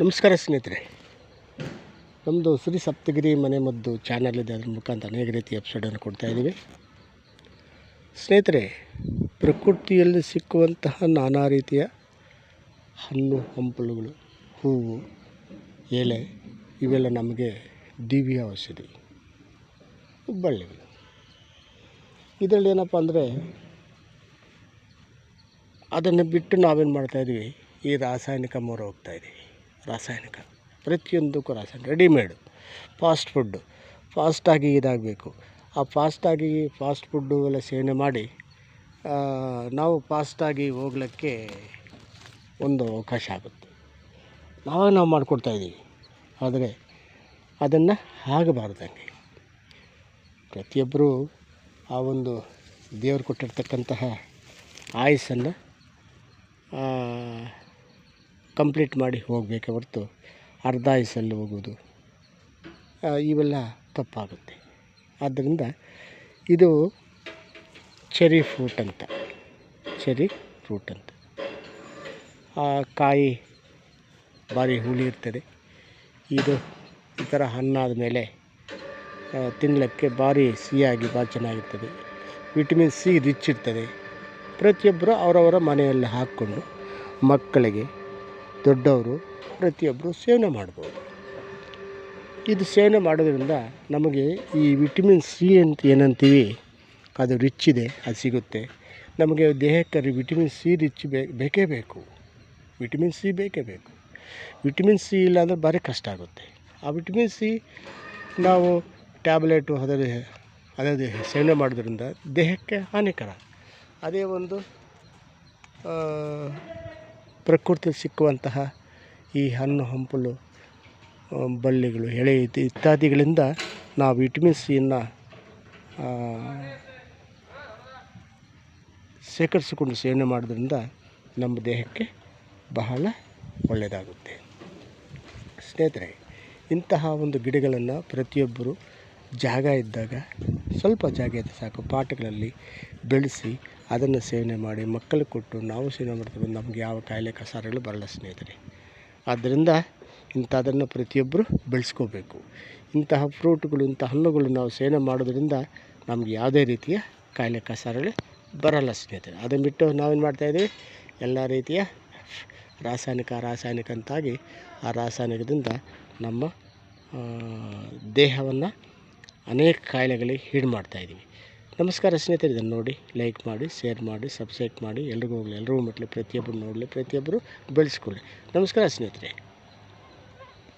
ನಮಸ್ಕಾರ ಸ್ನೇಹಿತರೆ. ನಮ್ಮದು ಶ್ರೀ ಸಪ್ತಗಿರಿ ಮನೆ ಮದ್ದು ಚಾನಲ್ ಇದೆ, ಅದ್ರ ಮುಖಾಂತರ ಅನೇಕ ರೀತಿಯ ಎಪಿಸೋಡನ್ನು ಕೊಡ್ತಾ ಇದ್ದೀವಿ. ಸ್ನೇಹಿತರೆ, ಪ್ರಕೃತಿಯಲ್ಲಿ ಸಿಕ್ಕುವಂತಹ ನಾನಾ ರೀತಿಯ ಹಣ್ಣು, ಹಂಪಲುಗಳು, ಹೂವು, ಎಲೆ, ಇವೆಲ್ಲ ನಮಗೆ ದಿವ್ಯ ಔಷಧಿ. ಬಳ್ಳಿಗಳು. ಇದರಲ್ಲಿ ಏನಪ್ಪ ಅಂದರೆ, ಅದನ್ನು ಬಿಟ್ಟು ನಾವೇನು ಮಾಡ್ತಾಯಿದ್ದೀವಿ ಈ ರಾಸಾಯನಿಕ ಮೊರೆ ಹೋಗ್ತಾ ಇದ್ದೀವಿ ರಾಸಾಯನಿಕ, ಪ್ರತಿಯೊಂದಕ್ಕೂ ರಾಸಾಯನಿಕ ರೆಡಿಮೇಡು ಫಾಸ್ಟ್ ಫುಡ್ಡು ಫಾಸ್ಟಾಗಿ ಇದಾಗಬೇಕು. ಆ ಫಾಸ್ಟಾಗಿ ಫಾಸ್ಟ್ ಫುಡ್ಡು ಎಲ್ಲ ಸೇವನೆ ಮಾಡಿ ನಾವು ಫಾಸ್ಟಾಗಿ ಹೋಗ್ಲಿಕ್ಕೆ ಒಂದು ಅವಕಾಶ ಆಗುತ್ತೆ. ನಾವಾಗ ನಾವು ಮಾಡಿಕೊಡ್ತಾ ಇದ್ದೀವಿ. ಆದರೆ ಅದನ್ನು ಆಗಬಾರ್ದಂಗೆ ಪ್ರತಿಯೊಬ್ಬರೂ ಆ ಒಂದು ದೇವರು ಕೊಟ್ಟಿರ್ತಕ್ಕಂತಹ ಆಯುಸ್ಸನ್ನು ಕಂಪ್ಲೀಟ್ ಮಾಡಿ ಹೋಗಬೇಕೆ ಹೊರತು ಅರ್ಧ ಆಯುಸ್ಸಲ್ಲಿ ಹೋಗೋದು ಇವೆಲ್ಲ ತಪ್ಪಾಗುತ್ತೆ. ಆದ್ದರಿಂದ ಇದು ಚೆರಿ ಫ್ರೂಟ್ ಅಂತ. ಚೆರಿ ಫ್ರೂಟ್ ಅಂತ. ಆ, ಕಾಯಿ ಭಾರಿ ಹುಳಿ ಇರ್ತದೆ. ಇದು ಈ ಥರ ಹಣ್ಣಾದ ಮೇಲೆ ತಿನ್ನಲಿಕ್ಕೆ ಭಾರಿ ಸಿಹಿಯಾಗಿ ಭಾಳ ಚೆನ್ನಾಗಿರ್ತದೆ. ವಿಟಮಿನ್ ಸಿ ರಿಚ್ ಇರ್ತದೆ. ಪ್ರತಿಯೊಬ್ಬರು ಅವರವರ ಮನೆಯಲ್ಲಿ ಹಾಕ್ಕೊಂಡು ಮಕ್ಕಳಿಗೆ ದೊಡ್ಡವರು ಪ್ರತಿಯೊಬ್ಬರು ಸೇವನೆ ಮಾಡ್ಬೋದು. ಇದು ಸೇವನೆ ಮಾಡೋದ್ರಿಂದ ನಮಗೆ ಈ ವಿಟಮಿನ್ ಸಿ ಅಂತ ಏನಂತೀವಿ, ಅದು ರಿಚ್ ಇದೆ ಅದು ಸಿಗುತ್ತೆ. ನಮಗೆ ದೇಹಕ್ಕೆ ವಿಟಮಿನ್ ಸಿ ರಿಚ್ ಬೇಕೇ ಬೇಕು. ವಿಟಮಿನ್ ಸಿ ಬೇಕೇ ಬೇಕು. ವಿಟಮಿನ್ ಸಿ ಇಲ್ಲ ಅಂದರೆ ಭಾರಿ ಕಷ್ಟ ಆಗುತ್ತೆ. ಆ ವಿಟಮಿನ್ ಸಿ ನಾವು ಟ್ಯಾಬ್ಲೆಟು ಅದರ ಅದೇ ಸೇವನೆ ಮಾಡೋದ್ರಿಂದ ದೇಹಕ್ಕೆ ಹಾನಿಕರ. ಅದೇ ಒಂದು ಪ್ರಕೃತಿಯಲ್ಲಿ ಸಿಕ್ಕುವಂತಹ ಈ ಹಣ್ಣು ಹಂಪಲು ಬಳ್ಳಿಗಳು, ಎಳೆ ಇತ್- ಇತ್ಯಾದಿಗಳಿಂದ ನಾವು ವಿಟಮಿನ್ ಸಿಯನ್ನು ಶೇಖರಿಸಿಕೊಂಡು ಸೇವನೆ ಮಾಡೋದ್ರಿಂದ ನಮ್ಮ ದೇಹಕ್ಕೆ ಬಹಳ ಒಳ್ಳೆಯದಾಗುತ್ತೆ. ಸ್ನೇಹಿತರೆ, ಇಂತಹ ಒಂದು ಗಿಡಗಳನ್ನು ಪ್ರತಿಯೊಬ್ಬರು ಜಾಗ ಇದ್ದಾಗ ಸ್ವಲ್ಪ ಜಾಗ ಇದ್ದರೆ ಸಾಕು. ಪಾಟ್ಗಳಲ್ಲಿ ಬೆಳೆಸಿ ಅದನ್ನು ಸೇವನೆ ಮಾಡಿ ಮಕ್ಕಳಿಗೆ ಕೊಟ್ಟು ನಾವು ಸೇವನೆ ಮಾಡ್ತೀವಿ ನಮ್ಗೆ ಯಾವ ಕಾಯಿಲೆ ಕಸಾರಗಳು ಬರಲ್ಲ ಸ್ನೇಹಿತರೆ. ಆದ್ದರಿಂದ ಇಂಥದನ್ನು ಪ್ರತಿಯೊಬ್ಬರು ಬೆಳೆಸ್ಕೋಬೇಕು. ಇಂತಹ ಫ್ರೂಟ್ಗಳು ಇಂಥ ಹಣ್ಣುಗಳು ನಾವು ಸೇವನೆ ಮಾಡೋದ್ರಿಂದ ನಮ್ಗೆ ಯಾವುದೇ ರೀತಿಯ ಕಾಯಿಲೆ ಕಸಾರಗಳು ಬರಲ್ಲ ಸ್ನೇಹಿತರೆ. ಅದನ್ನು ಬಿಟ್ಟು ನಾವೇನು ಮಾಡ್ತಾಯಿದ್ದೀವಿ ಎಲ್ಲ ರೀತಿಯ ರಾಸಾಯನಿಕ ರಾಸಾಯನಿಕ ಅಂತಾಗಿ ಆ ರಾಸಾಯನಿಕದಿಂದ ನಮ್ಮ ದೇಹವನ್ನು ಅನೇಕ ಕಾಯಿಲೆಗಳಿಗೆ ಈಡು ಮಾಡ್ತಾಯಿದ್ದೀವಿ ನಮಸ್ಕಾರ ಸ್ನೇಹಿತರೆ ಇದನ್ನು ನೋಡಿ ಲೈಕ್ ಮಾಡಿ ಶೇರ್ ಮಾಡಿ ಸಬ್ಸ್ಕ್ರೈಬ್ ಮಾಡಿ, ಎಲ್ರಿಗೂ ಹೋಗಲಿ ಎಲ್ರಿಗೂ ಮಟ್ಟಲಿ ಪ್ರತಿಯೊಬ್ಬರು ನೋಡಲಿ, ಪ್ರತಿಯೊಬ್ಬರು ಬೆಳೆಸ್ಕೊಳ್ಳಿ. ನಮಸ್ಕಾರ ಸ್ನೇಹಿತರೆ.